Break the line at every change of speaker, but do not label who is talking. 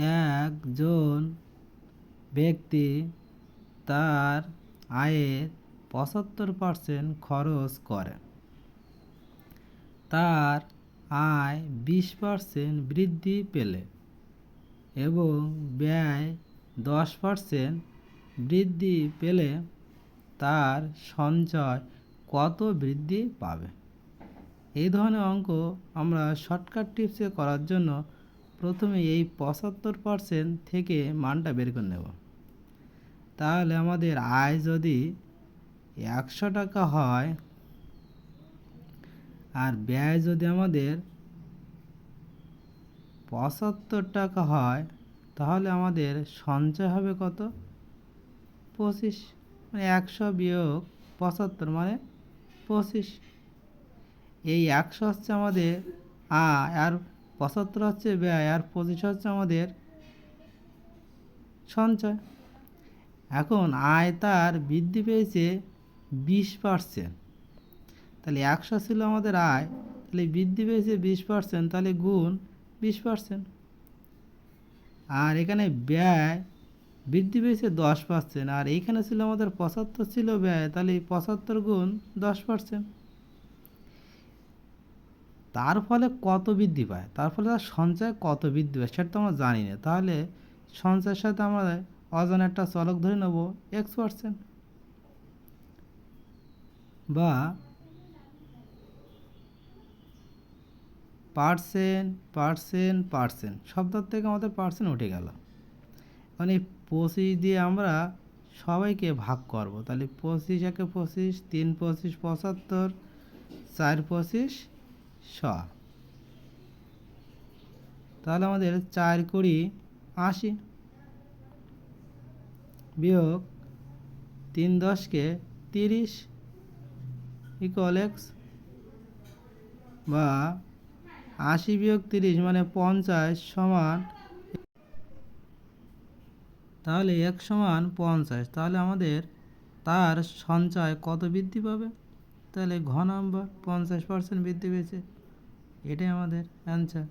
একজন ব্যক্তি তার আয়ের পঁচাত্তর পার্সেন্ট খরচ করে। তার আয় বিশ পার্সেন্ট বৃদ্ধি পেলে এবং ব্যয় দশ পার্সেন্ট বৃদ্ধি পেলে তার সঞ্চয় কত বৃদ্ধি পাবে? এই ধরনের অঙ্ক আমরা শর্টকাট টিপসে করার জন্য প্রথমে এই পঁচাত্তর পার্সেন্ট থেকে মানটা বের করে নেব। তাহলে আমাদের আয় যদি একশো টাকা হয় আর ব্যয় যদি আমাদের পঁচাত্তর টাকা হয়, তাহলে আমাদের সঞ্চয় হবে কত? পঁচিশ। মানে একশো বিয়োগ পঁচাত্তর মানে পঁচিশ। এই একশো হচ্ছে আমাদের আর পঁচাত্তর হচ্ছে ব্যয় আর পঁচিশ হচ্ছে আমাদের সঞ্চয়। এখন আয় তার বৃদ্ধি পেয়েছে বিশ পার্সেন্ট তাহলে একশো ছিল আমাদের আয়, তাহলে বৃদ্ধি পেয়েছে বিশ পার্সেন্ট তাহলে গুণ বিশ পার্সেন্ট আর এখানে ব্যয় বৃদ্ধি পেয়েছে দশ পার্সেন্ট আর এইখানে ছিল আমাদের পঁচাত্তর ছিল ব্যয়, তাহলে পঁচাত্তর গুণ দশ পার্সেন্ট তার ফলে কত বৃদ্ধি পায়? তার ফলে তার সঞ্চয় কত বৃদ্ধি পায় সেটা তো আমরা জানি না। তাহলে সঞ্চয়ের সাথে আমরা অজানা একটা চলক ধরে নেব এক্স পার্সেন্ট বা পার্সেন্ট পার্সেন্ট পার্সেন্ট শব্দের থেকে আমাদের পার্সেন্ট উঠে গেল। মানে পঁচিশ দিয়ে আমরা সবাইকে ভাগ করব। তাহলে পঁচিশ একে পঁচিশ, তিন পঁচিশ, পঁচাত্তর, চার পঁচিশ শ তাহলে আমাদের চার কুড়ি আশি বিয়োগ তিন দশকে তিরিশ ইকুয়াল এক্স বা আশি বিয়োগ তিরিশ মানে পঞ্চাশ সমান তাহলে এক সমান পঞ্চাশ। তাহলে আমাদের তার সঞ্চয় কত বৃদ্ধি পাবে? তাহলে ঘ নাম্বার পঞ্চাশ পার্সেন্ট বৃদ্ধি পেয়েছে। এটাই আমাদের অ্যান্সার